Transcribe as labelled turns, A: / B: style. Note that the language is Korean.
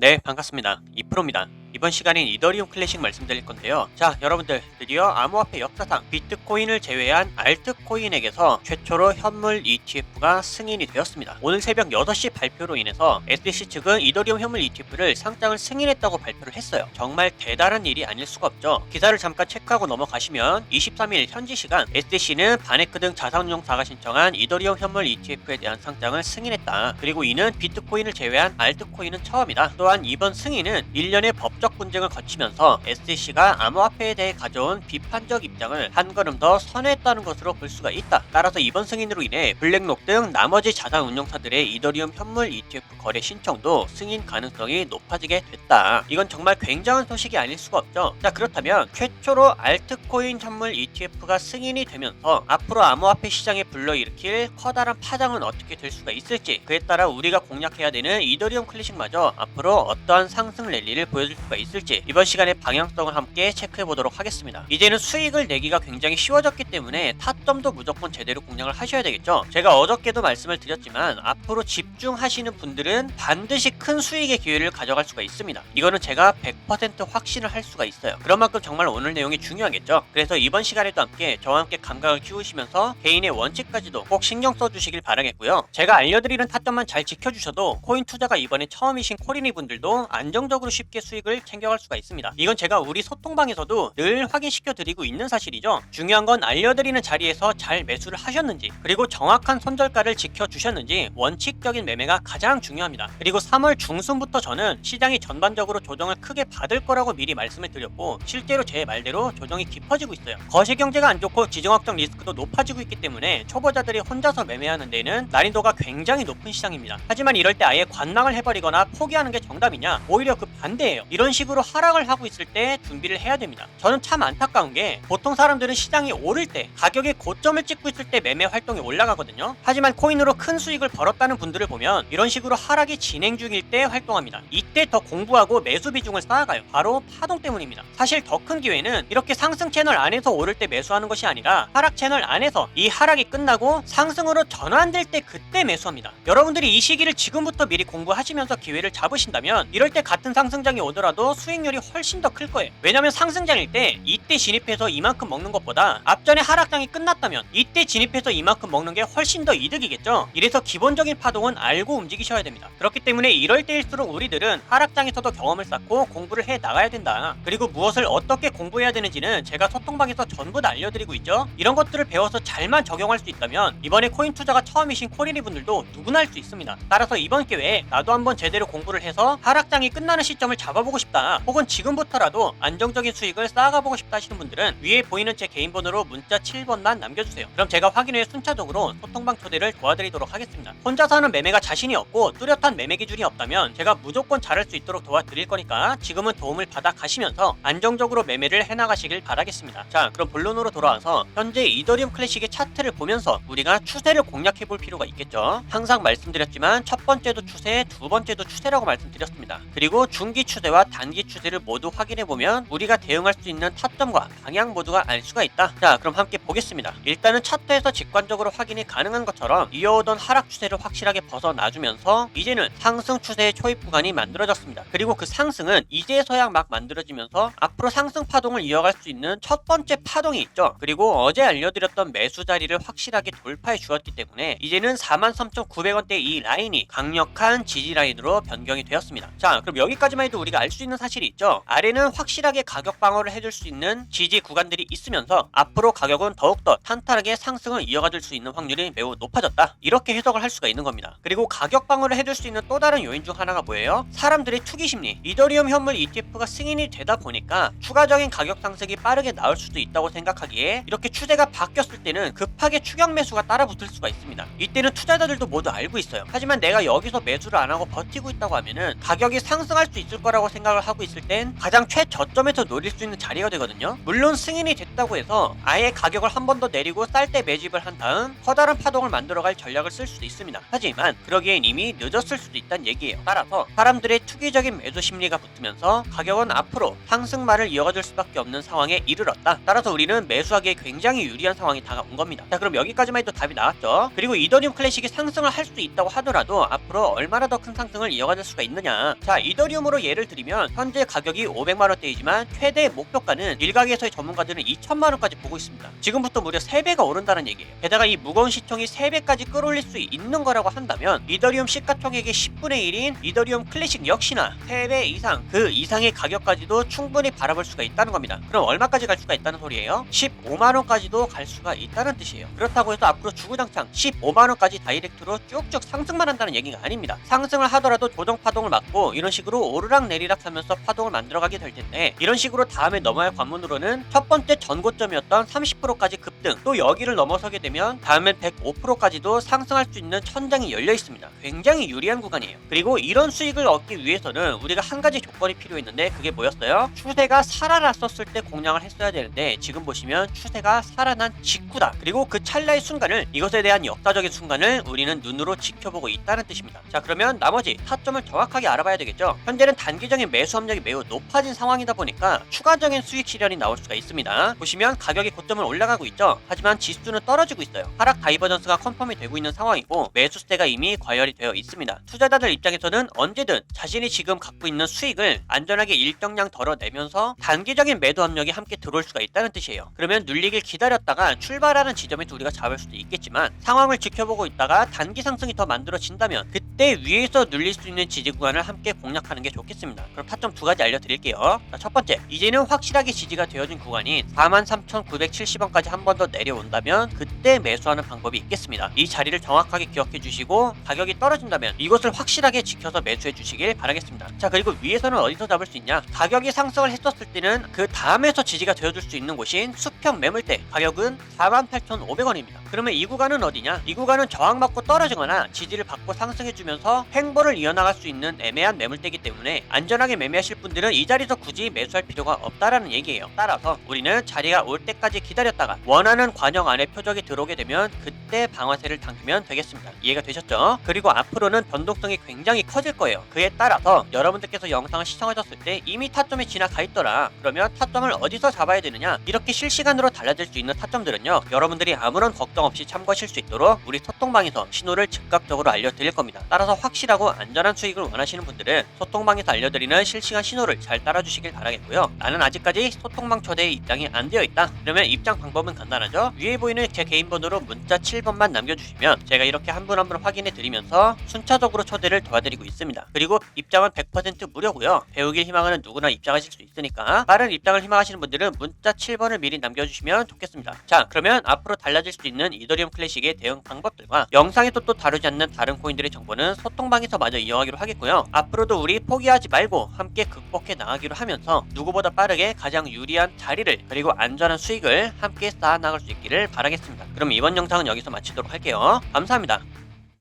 A: 네, 반갑습니다. 이프로입니다. 이번 시간엔 이더리움 클래식 말씀드릴 건데요. 자, 여러분들 드디어 암호화폐 역사상 비트코인을 제외한 알트코인에게서 최초로 현물 ETF가 승인이 되었습니다. 오늘 새벽 6시 발표로 인해서 SEC 측은 이더리움 현물 ETF를 상장을 승인했다고 발표를 했어요. 정말 대단한 일이 아닐 수가 없죠. 기사를 잠깐 체크하고 넘어가시면 23일 현지 시간 SEC는 바네크 등 자산운용사가 신청한 이더리움 현물 ETF에 대한 상장을 승인했다. 그리고 이는 비트코인을 제외한 알트코인은 처음이다. 또한 이번 승인은 1년의 법적 분쟁을 거치면서 SEC가 암호화폐에 대해 가져온 비판적 입장을 한 걸음 더 선회했다는 것으로 볼 수가 있다. 따라서 이번 승인으로 인해 블랙록 등 나머지 자산 운용사들의 이더리움 현물 ETF 거래 신청도 승인 가능성이 높아지게 됐다. 이건 정말 굉장한 소식이 아닐 수가 없죠. 자 그렇다면 최초로 알트코인 현물 ETF가 승인이 되면서 앞으로 암호화폐 시장에 불러일으킬 커다란 파장은 어떻게 될 수가 있을지 그에 따라 우리가 공략해야 되는 이더리움 클래식마저 앞으로 어떠한 상승 랠리를 보여줄 수가 있을지 이번 시간에 방향성을 함께 체크해 보도록 하겠습니다. 이제는 수익을 내기가 굉장히 쉬워졌기 때문에 타점도 무조건 제대로 공략을 하셔야 되겠죠. 제가 어저께도 말씀을 드렸지만 앞으로 집중하시는 분들은 반드시 큰 수익의 기회를 가져갈 수가 있습니다. 이거는 제가 100% 확신을 할 수가 있어요. 그런 만큼 정말 오늘 내용이 중요하겠죠. 그래서 이번 시간에도 함께 저와 함께 감각을 키우시면서 개인의 원칙까지도 꼭 신경 써주시길 바라겠고요. 제가 알려드리는 타점만 잘 지켜주셔도 코인 투자가 이번에 처음이신 코리니 분들도 안정적으로 쉽게 수익을 챙겨갈 수가 있습니다. 이건 제가 우리 소통방에서도 늘 확인시켜 드리고 있는 사실이죠. 중요한 건 알려드리는 자리에서 잘 매수를 하셨는지 그리고 정확한 손절가를 지켜주셨는지 원칙적인 매매가 가장 중요합니다. 그리고 3월 중순부터 저는 시장이 전반적으로 조정을 크게 받을 거라고 미리 말씀을 드렸고 실제로 제 말대로 조정이 깊어지고 있어요. 거시 경제가 안 좋고 지정학적 리스크도 높아지고 있기 때문에 초보자들이 혼자서 매매하는 데는 난이도가 굉장히 높은 시장입니다. 하지만 이럴 때 아예 관망을 해버리거나 포기하는 게 정답이냐? 오히려 그 반대예요. 이런 식으로 하락을 하고 있을 때 준비를 해야 됩니다. 저는 참 안타까운 게 보통 사람들은 시장이 오를 때 가격의 고점을 찍고 있을 때 매매 활동이 올라가거든요. 하지만 코인으로 큰 수익을 벌었다는 분들을 보면 이런 식으로 하락이 진행 중일 때 활동합니다. 이때 더 공부하고 매수 비중을 쌓아가요. 바로 파동 때문입니다. 사실 더 큰 기회는 이렇게 상승 채널 안에서 오를 때 매수하는 것이 아니라 하락 채널 안에서 이 하락이 끝나고 상승으로 전환될 때 그때 매수합니다. 여러분들이 이 시기를 지금부터 미리 공부하시면서 기회를 잡으신다면 이럴 때 같은 상승장이 오더라도 수익률이 훨씬 더 클 거예요. 왜냐면 상승장일 때 이때 진입해서 이만큼 먹는 것보다 앞전에 하락장이 끝났다면 이때 진입해서 이만큼 먹는 게 훨씬 더 이득이겠죠. 이래서 기본적인 파동은 알고 움직이셔야 됩니다. 그렇기 때문에 이럴 때일수록 우리들은 하락장에서도 경험을 쌓고 공부를 해 나가야 된다. 그리고 무엇을 어떻게 공부해야 되는지는 제가 소통방에서 전부 다 알려드리고 있죠. 이런 것들을 배워서 잘만 적용할 수 있다면 이번에 코인 투자가 처음이신 코리니 분들도 누구나 할 수 있습니다. 따라서 이번 기회에 나도 한번 제대로 공부를 해서 하락장이 끝나는 시점을 잡아보고 싶다. 혹은 지금부터라도 안정적인 수익을 쌓아가보고 싶다 하시는 분들은 위에 보이는 제 개인 번호로 문자 7번만 남겨주세요. 그럼 제가 확인 후에 순차적으로 소통방 초대를 도와드리도록 하겠습니다. 혼자서 하는 매매가 자신이 없고 뚜렷한 매매 기준이 없다면 제가 무조건 잘할 수 있도록 도와드릴 거니까 지금은 도움을 받아 가시면서 안정적으로 매매를 해나가시길 바라겠습니다. 자, 그럼 본론으로 돌아와서 현재 이더리움 클래식의 차트를 보면서 우리가 추세를 공략해 볼 필요가 있겠죠. 항상 말씀드렸지만 첫 번째도 추세, 두 번째도 추세라고 말씀드렸습니다. 그리고 중기 추세와 단기 추세를 모두 확인해 보면 우리가 대응할 수 있는 타점과 방향 모두가 알 수가 있다. 자, 그럼 함께 보겠습니다. 일단은 차트에서 직관적으로 확인이 가능한 것처럼 이어오던 하락 추세를 확실하게 벗어나주면서 이제는 상승 추세의 초입 구간이 만들어졌습니다. 그리고 그 상승은 이제서야 막 만들어지면서 앞으로 상승 파동을 이어갈 수 있는 첫 번째 파동이 있죠. 그리고 어제 알려드렸던 매수 자리를 확실하게 돌파해 주었기 때문에 이제는 43,900원대 이 라인이 강력한 지지 라인으로 변경이 되었습니다. 자, 그럼 여기까지만 해도 우리가 알수 있는 사실이 있죠. 아래는 확실하게 가격 방어를 해줄 수 있는 지지 구간들이 있으면서 앞으로 가격은 더욱더 탄탄하게 상승을 이어가줄 수 있는 확률이 매우 높아졌다. 이렇게 해석을 할 수가 있는 겁니다. 그리고 가격 방어를 해줄 수 있는 또 다른 요인 중 하나가 뭐예요? 사람들의 투기 심리. 이더리움 현물 ETF가 승인이 되다 보니까 추가적인 가격 상승이 빠르게 나올 수도 있다고 생각하기에 이렇게 추세가 바뀌었을 때는 급하게 추격 매수가 따라붙을 수가 있습니다. 이때는 투자자들도 모두 알고 있어요. 하지만 내가 여기서 매수를 안 하고 버티고 있다고 하면은 가격이 상승할 수 있을 거라고 생각 생각을 하고 있을 땐 가장 최저점에서 노릴 수 있는 자리가 되거든요. 물론 승인이 됐다고 해서 아예 가격을 한 번 더 내리고 쌀 때 매집을 한 다음 커다란 파동을 만들어갈 전략을 쓸 수도 있습니다. 하지만 그러기엔 이미 늦었을 수도 있다는 얘기예요. 따라서 사람들의 투기적인 매수 심리가 붙으면서 가격은 앞으로 상승말을 이어가줄 수밖에 없는 상황에 이르렀다. 따라서 우리는 매수하기에 굉장히 유리한 상황이 다가온 겁니다. 자 그럼 여기까지만 해도 답이 나왔죠. 그리고 이더리움 클래식이 상승을 할 수 있다고 하더라도 앞으로 얼마나 더 큰 상승을 이어가줄 수가 있느냐. 자 이더리움으로 예를 들면 현재 가격이 500만 원대이지만 최대 목표가는 일각에서의 전문가들은 2천만 원까지 보고 있습니다. 지금부터 무려 3배가 오른다는 얘기예요. 게다가 이 무거운 시총이 3배까지 끌어올릴 수 있는 거라고 한다면 이더리움 시가총액의 10분의 1인 이더리움 클래식 역시나 3배 이상 그 이상의 가격까지도 충분히 바라볼 수가 있다는 겁니다. 그럼 얼마까지 갈 수가 있다는 소리예요? 15만 원까지도 갈 수가 있다는 뜻이에요. 그렇다고 해서 앞으로 주구장창 15만 원까지 다이렉트로 쭉쭉 상승만 한다는 얘기가 아닙니다. 상승을 하더라도 조정 파동을 막고 이런 식으로 오르락 내리락 하 면서 파동을 만들어가게 될 텐데 이런 식으로 다음에 넘어야 할 관문으로는 첫 번째 전고점이었던 30%까지 급등 또 여기를 넘어서게 되면 다음엔 105%까지도 상승할 수 있는 천장이 열려 있습니다. 굉장히 유리한 구간이에요. 그리고 이런 수익을 얻기 위해서는 우리가 한 가지 조건이 필요했는데 그게 뭐였어요? 추세가 살아났었을 때 공략을 했어야 되는데 지금 보시면 추세가 살아난 직후다. 그리고 그 찰나의 순간을 이것에 대한 역사적인 순간을 우리는 눈으로 지켜보고 있다는 뜻입니다. 자 그러면 나머지 타점을 정확하게 알아봐야 되겠죠. 현재는 단기적인 매수 압력이 매우 높아진 상황이다 보니까 추가적인 수익 실현이 나올 수가 있습니다. 보시면 가격이 고점을 올라가고 있죠. 하지만 지수는 떨어지고 있어요. 하락 다이버전스가 컨펌이 되고 있는 상황이고 매수세가 이미 과열이 되어 있습니다. 투자자들 입장에서는 언제든 자신이 지금 갖고 있는 수익을 안전하게 일정량 덜어내면서 단기적인 매도 압력이 함께 들어올 수가 있다는 뜻이에요. 그러면 눌리길 기다렸다가 출발하는 지점에서 우리가 잡을 수도 있겠지만 상황을 지켜보고 있다가 단기 상승이 더 만들어진다면 그 때 위에서 눌릴 수 있는 지지 구간을 함께 공략하는 게 좋겠습니다. 그럼 타점 두 가지 알려드릴게요. 자, 첫 번째, 이제는 확실하게 지지가 되어진 구간인 43,970원까지 한 번 더 내려온다면 그때 매수하는 방법이 있겠습니다. 이 자리를 정확하게 기억해 주시고 가격이 떨어진다면 이것을 확실하게 지켜서 매수해 주시길 바라겠습니다. 자 그리고 위에서는 어디서 잡을 수 있냐? 가격이 상승을 했었을 때는 그 다음에서 지지가 되어줄 수 있는 곳인 수평 매물대 가격은 48,500원입니다. 그러면 이 구간은 어디냐? 이 구간은 저항받고 떨어지거나 지지를 받고 상승해주면 서 횡보를 이어나갈 수 있는 애매한 매물대이기 때문에 안전하게 매매하실 분들은 이 자리에서 굳이 매수할 필요가 없다라는 얘기예요. 따라서 우리는 자리가 올 때까지 기다렸다가 원하는 관형 안에 표적이 들어오게 되면 그때 방아쇠를 당기면 되겠습니다. 이해가 되셨죠? 그리고 앞으로는 변동성이 굉장히 커질 거예요. 그에 따라서 여러분들께서 영상을 시청하셨을 때 이미 타점에 지나가 있더라. 그러면 타점을 어디서 잡아야 되느냐? 이렇게 실시간으로 달라질 수 있는 타점들은요. 여러분들이 아무런 걱정 없이 참고하실 수 있도록 우리 소통방에서 신호를 즉각적으로 알려드릴 겁니다. 서 확실하고 안전한 수익을 원하시는 분들은 소통방에서 알려드리는 실시간 신호를 잘 따라주시길 바라겠고요. 나는 아직까지 소통방 초대에 입장이 안 되어 있다. 그러면 입장 방법은 간단하죠. 위에 보이는 제 개인 번호로 문자 7번만 남겨주시면 제가 이렇게 한 분 한 분 확인해 드리면서 순차적으로 초대를 도와드리고 있습니다. 그리고 입장은 100% 무료고요. 배우길 희망하는 누구나 입장하실 수 있으니까 빠른 입장을 희망하시는 분들은 문자 7번을 미리 남겨주시면 좋겠습니다. 자 그러면 앞으로 달라질 수 있는 이더리움 클래식의 대응 방법들과 영상에서 또 다루지 않는 다른 코인들의 정보는 소통방에서 마저 이어가기로 하겠고요. 앞으로도 우리 포기하지 말고 함께 극복해 나가기로 하면서 누구보다 빠르게 가장 유리한 자리를 그리고 안전한 수익을 함께 쌓아 나갈 수 있기를 바라겠습니다. 그럼 이번 영상은 여기서 마치도록 할게요. 감사합니다.